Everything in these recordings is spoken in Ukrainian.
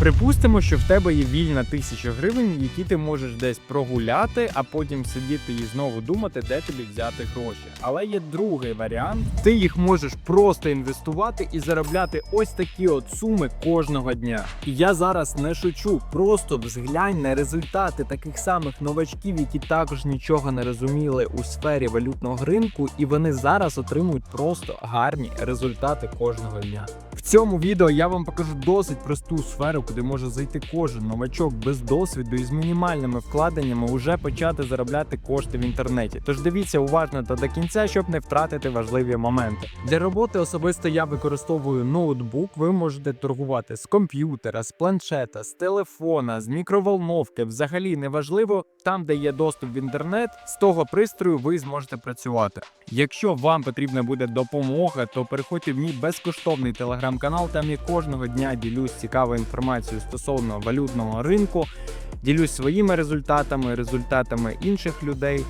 Припустимо, що в тебе є вільна тисяча гривень, які ти можеш десь прогуляти, а потім сидіти і знову думати, де тобі взяти гроші. Але є другий варіант: ти їх можеш просто інвестувати і заробляти ось такі от суми кожного дня. І я зараз не шучу, просто взглянь на результати таких самих новачків, які також нічого не розуміли у сфері валютного ринку, і вони зараз отримують просто гарні результати кожного дня. В цьому відео я вам покажу досить просту сферу, куди може зайти кожен новачок без досвіду і з мінімальними вкладеннями уже почати заробляти кошти в інтернеті. Тож дивіться уважно та до кінця, щоб не втратити важливі моменти. Для роботи особисто я використовую ноутбук. Ви можете торгувати з комп'ютера, з планшета, з телефона, з мікроволновки. Взагалі неважливо, там, де є доступ в інтернет, з того пристрою ви зможете працювати. Якщо вам потрібна буде допомога, то переходьте в мій безкоштовний телеграм-канал. Там я кожного дня ділюсь цікавою інформацією стосовно валютного ринку, ділюсь своїми результатами, результатами інших людей,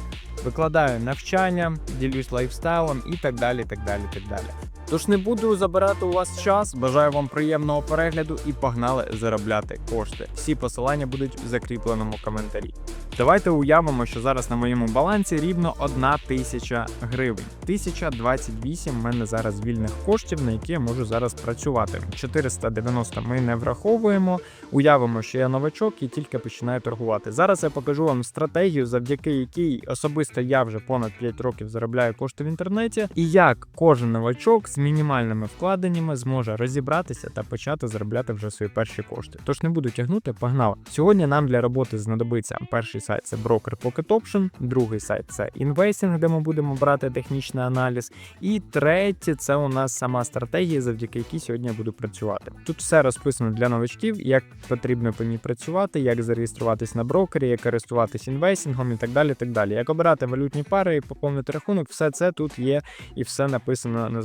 викладаю навчання, ділюсь лайфстайлом і так далі. так далі, так далі. Тож не буду забирати у вас час. Бажаю вам приємного перегляду і погнали заробляти кошти. Всі посилання будуть в закріпленому коментарі. Давайте уявимо, що зараз на моєму балансі рівно 1 тисяча гривень. 1028 в мене зараз вільних коштів, на які я можу зараз працювати. 490 ми не враховуємо. Уявимо, що я новачок і тільки починаю торгувати. Зараз я покажу вам стратегію, завдяки якій особисто я вже понад 5 років заробляю кошти в інтернеті, і як кожен новачок мінімальними вкладеннями зможе розібратися та почати заробляти вже свої перші кошти. Тож не буду тягнути, погнали. Сьогодні нам для роботи знадобиться перший сайт це брокер Pocket Option, другий сайт це інвестинг, де ми будемо брати технічний аналіз. І третє це у нас сама стратегія, завдяки якій сьогодні я буду працювати. Тут все розписано для новачків, як потрібно по ній працювати, як зареєструватись на брокері, як користуватись інвестингом і так далі. так далі. Як обирати валютні пари і поповнити рахунок, все це тут є і все написано на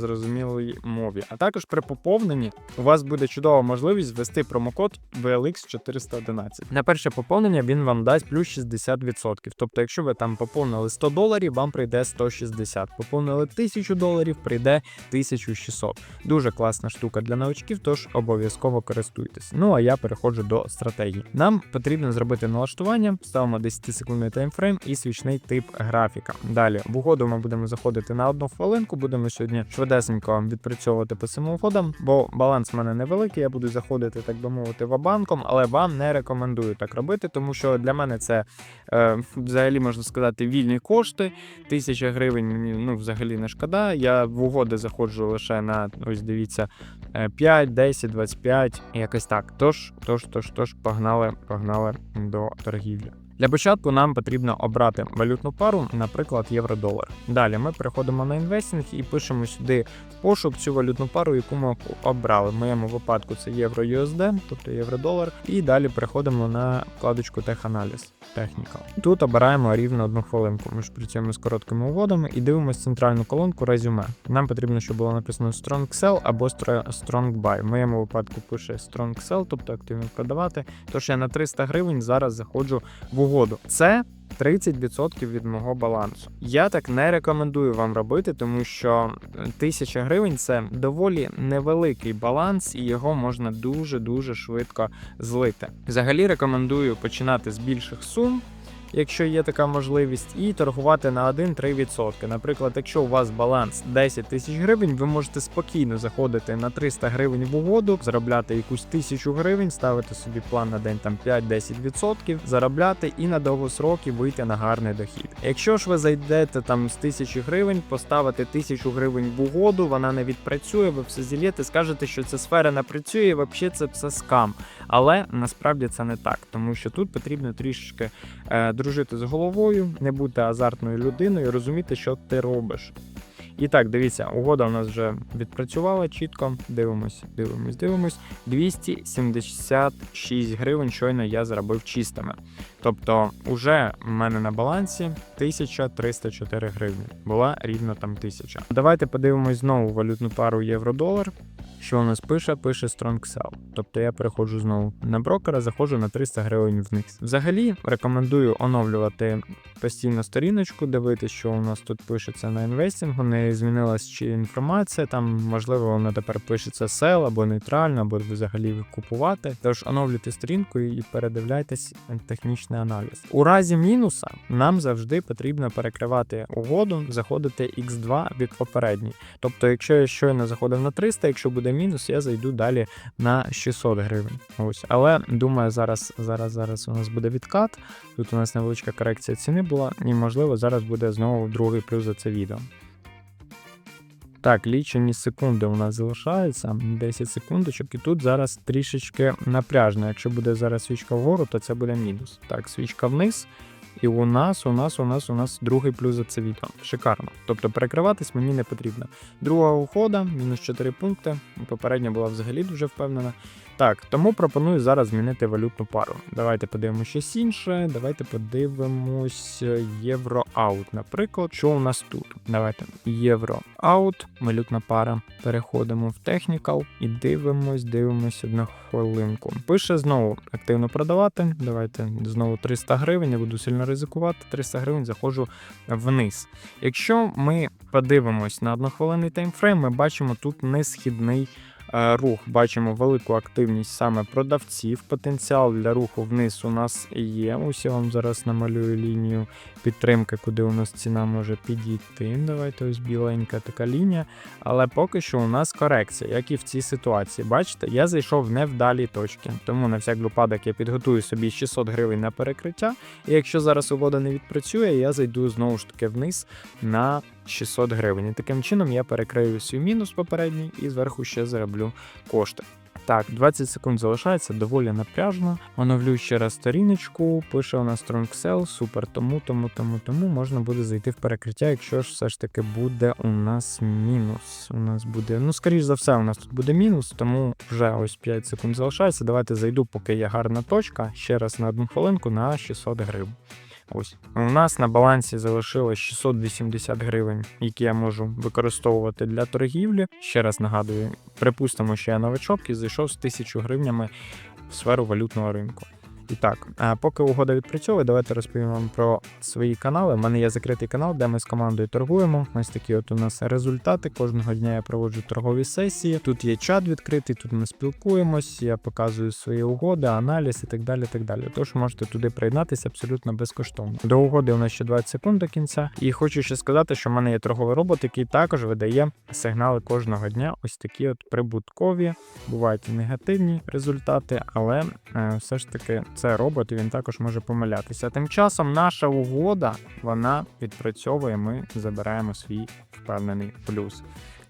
зрозумілій мові. А також при поповненні у вас буде чудова можливість ввести промокод VLX 411. На перше поповнення він вам дасть плюс 60%. Тобто, якщо ви там поповнили 100 доларів, вам прийде 160. Поповнили 1000 доларів, прийде 1600. Дуже класна штука для новачків, тож обов'язково користуйтесь. Ну а я переходжу до стратегії. Нам потрібно зробити налаштування, ставимо 10 секундний таймфрейм і свічний тип графіка. Далі в угоду ми будемо заходити на одну хвилинку. Будемо сьогодні швидесенько відпрацьовувати по цим угодам, бо баланс в мене невеликий. Я буду заходити, так би мовити, вабанком, але вам не рекомендую так робити, тому що для мене це е, взагалі можна сказати вільні кошти. Тисяча гривень ну взагалі не шкода. Я в угоди заходжу лише на ось дивіться е, 5, 10, 25, якось так. Тож, тож, тож, тож, погнали, погнали до торгівлі. Для початку нам потрібно обрати валютну пару, наприклад, євро-долар. Далі ми переходимо на інвестинг і пишемо сюди в пошук цю валютну пару, яку ми обрали. В моєму випадку це євро-USD, тобто євро-долар. І далі переходимо на вкладочку теханаліз. Technical. Тут обираємо рівно одну хвилинку. Ми ж працюємо з короткими угодами і дивимося центральну колонку резюме. Нам потрібно, щоб було написано Strong Sell або Str- Strong Buy. В моєму випадку пише Strong Sell, тобто активно продавати. Тож я на 300 гривень зараз заходжу в угоду. Це 30% від мого балансу. Я так не рекомендую вам робити, тому що 1000 гривень це доволі невеликий баланс, і його можна дуже дуже швидко злити. Взагалі рекомендую починати з більших сум. Якщо є така можливість, і торгувати на 1-3%. Наприклад, якщо у вас баланс 10 тисяч гривень, ви можете спокійно заходити на 300 гривень в угоду, заробляти якусь тисячу гривень, ставити собі план на день там 5-10%, заробляти і на довгосроки вийти на гарний дохід. Якщо ж ви зайдете там з тисячі гривень, поставите тисячу гривень в угоду, вона не відпрацює, ви все зілєте, скажете, що ця сфера не працює, і взагалі це все скам. Але насправді це не так, тому що тут потрібно трішечки е, дружити з головою, не бути азартною людиною, розуміти, що ти робиш. І так, дивіться, угода у нас вже відпрацювала чітко. Дивимось, дивимось, дивимось. 276 гривень щойно я заробив чистими. Тобто, уже в мене на балансі 1304 гривні. Була рівно там 1000. Давайте подивимось знову валютну пару євро-долар. Що у нас пише? Пише Strong Sell. Тобто я переходжу знову на брокера, заходжу на 300 гривень вниз. Взагалі рекомендую оновлювати постійно сторіночку, дивитися, що у нас тут пишеться на інвестингу, не змінилась чи інформація. Там можливо вона тепер пишеться sell або нейтрально, або взагалі купувати. Тож оновлюйте сторінку і передивляйтесь технічний аналіз. У разі мінуса нам завжди потрібно перекривати угоду, заходити x2 від попередньої. Тобто, якщо я щойно заходив на 300, якщо буде мінус, я зайду далі на 600 гривень. Ось, але думаю, зараз, зараз, зараз у нас буде відкат. Тут у нас невеличка корекція ціни була, і можливо зараз буде знову другий плюс за це відео. Так, лічені секунди у нас залишаються 10 секундочок, і тут зараз трішечки напряжно. Якщо буде зараз свічка вгору, то це буде мінус. Так, свічка вниз. І у нас, у нас, у нас, у нас другий плюс за це відео. Шикарно. Тобто перекриватись мені не потрібно. Друга ухода, мінус 4 пункти. Попередня була взагалі дуже впевнена. Так, тому пропоную зараз змінити валютну пару. Давайте подивимося щось інше. Давайте подивимось євро-аут, наприклад. Що у нас тут? Давайте євро-аут, валютна пара. Переходимо в технікал і дивимось, дивимось одну хвилинку. Пише знову активно продавати. Давайте знову 300 гривень. Я буду сильно ризикувати. 300 гривень заходжу вниз. Якщо ми подивимось на однохвилинний таймфрейм, ми бачимо тут несхідний е, рух. Бачимо велику активність саме продавців. Потенціал для руху вниз у нас є. Я вам зараз намалюю лінію підтримки, куди у нас ціна може підійти. Давайте ось біленька така лінія. Але поки що у нас корекція, як і в цій ситуації. Бачите, я зайшов не в далі точки. Тому на всяк випадок я підготую собі 600 гривень на перекриття. І якщо зараз угода не відпрацює, я зайду знову ж таки вниз на 600 гривень. І таким чином я перекрию свій мінус попередній і зверху ще зароблю кошти. Так, 20 секунд залишається, доволі напряжно. Оновлю ще раз сторіночку, пише у нас Strong Sell, супер, тому, тому, тому, тому можна буде зайти в перекриття, якщо ж все ж таки буде у нас мінус. У нас буде, ну, скоріш за все, у нас тут буде мінус, тому вже ось 5 секунд залишається. Давайте зайду, поки є гарна точка. Ще раз на одну хвилинку на 600 гривень. Ось у нас на балансі залишилось 680 гривень, які я можу використовувати для торгівлі. Ще раз нагадую, припустимо, що я новичок і зайшов з 1000 гривнями в сферу валютного ринку. І так, а поки угода відпрацьовує, давайте розповім вам про свої канали. У мене є закритий канал, де ми з командою торгуємо. Ось такі от у нас результати. Кожного дня я проводжу торгові сесії. Тут є чат відкритий, тут ми спілкуємось, я показую свої угоди, аналіз і так далі. так далі. Тож можете туди приєднатися абсолютно безкоштовно. До угоди у нас ще 20 секунд до кінця. І хочу ще сказати, що в мене є торговий робот, який також видає сигнали кожного дня. Ось такі от прибуткові. Бувають негативні результати, але е, все ж таки це робот, і він також може помилятися. Тим часом наша угода вона відпрацьовує. Ми забираємо свій впевнений плюс.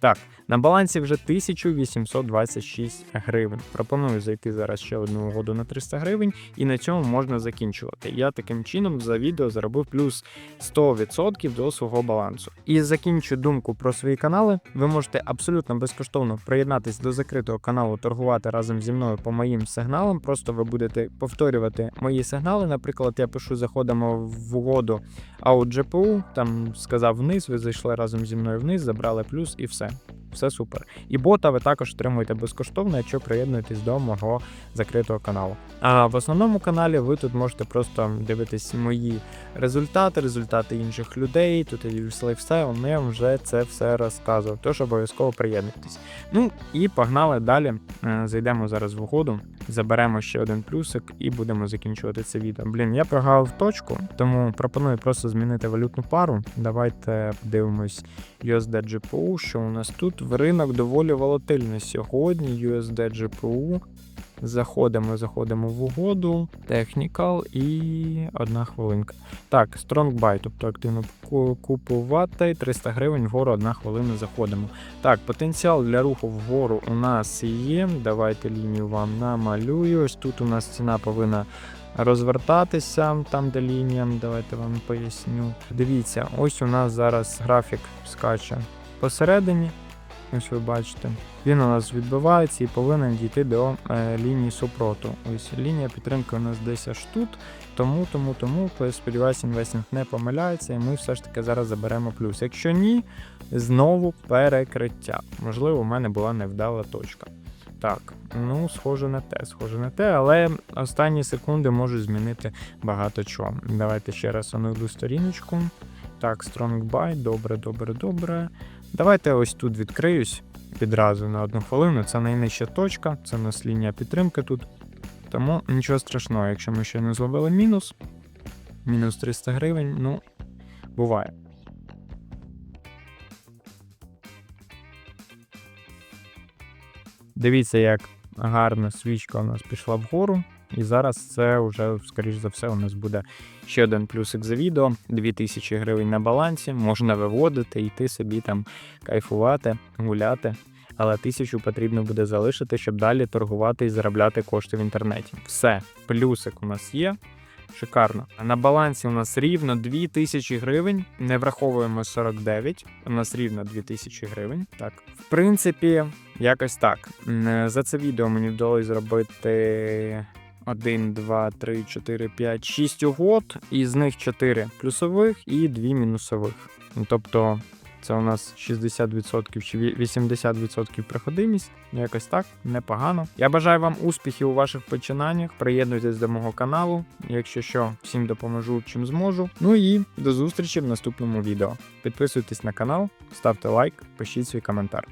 Так, на балансі вже 1826 гривень. Пропоную зайти зараз ще одну угоду на 300 гривень, і на цьому можна закінчувати. Я таким чином за відео заробив плюс 100% до свого балансу. І закінчу думку про свої канали. Ви можете абсолютно безкоштовно приєднатись до закритого каналу, торгувати разом зі мною по моїм сигналам. Просто ви будете повторювати мої сигнали. Наприклад, я пишу, заходимо в угоду аут GPU, там сказав вниз, ви зайшли разом зі мною вниз, забрали плюс і все. Все супер. І бота ви також отримуєте безкоштовно, якщо приєднуєтесь до мого закритого каналу. А в основному каналі ви тут можете просто дивитись мої результати, результати інших людей. Тут я лайфстайл, я вже це все розказував. Тож обов'язково приєднуйтесь. Ну і погнали далі. Е, Зайдемо зараз в угоду, заберемо ще один плюсик і будемо закінчувати це відео. Блін, я прогав точку, тому пропоную просто змінити валютну пару. Давайте подивимось USD GPU, що у нас тут. Ринок доволі волатильний сьогодні. USD GPU. Заходимо, заходимо в угоду, Technical і одна хвилинка. Так, Strong тобто активно купувати 300 гривень вгору, одна хвилина заходимо. Так, потенціал для руху вгору у нас є. Давайте лінію вам намалюю. Ось тут у нас ціна повинна розвертатися, там де лінія. Давайте вам поясню. Дивіться, ось у нас зараз графік скаче посередині. Ось ви бачите. Він у нас відбивається і повинен дійти до е, лінії супроту. Ось лінія підтримки у нас десь аж тут. Тому, тому, тому, сподіваюся, інвестинг не помиляється, і ми все ж таки зараз заберемо плюс. Якщо ні, знову перекриття. Можливо, у мене була невдала точка. Так, ну, схоже на те, схоже на те, але останні секунди можуть змінити багато чого. Давайте ще раз оновлю сторіночку. Так, Strong Buy, добре, добре, добре. Давайте ось тут відкриюсь відразу на одну хвилину. Це найнижча точка, це у нас лінія підтримки тут. Тому нічого страшного, якщо ми ще не зловили мінус. Мінус 300 гривень, ну, буває. Дивіться, як гарно свічка у нас пішла вгору. І зараз це вже, скоріш за все, у нас буде ще один плюсик за відео. 2000 гривень на балансі, можна виводити, йти собі там кайфувати, гуляти. Але тисячу потрібно буде залишити, щоб далі торгувати і заробляти кошти в інтернеті. Все, плюсик у нас є. Шикарно. На балансі у нас рівно 2000 гривень. Не враховуємо 49. У нас рівно 2000 гривень. Так, в принципі, якось так. За це відео мені вдалося зробити 1, 2, 3, 4, 5, 6 угод, із них 4 плюсових і 2 мінусових. Ну, Тобто це у нас 60% чи 80% проходимість. Ну, Якось так, непогано. Я бажаю вам успіхів у ваших починаннях. Приєднуйтесь до мого каналу. Якщо що, всім допоможу, чим зможу. Ну і до зустрічі в наступному відео. Підписуйтесь на канал, ставте лайк, пишіть свій коментар.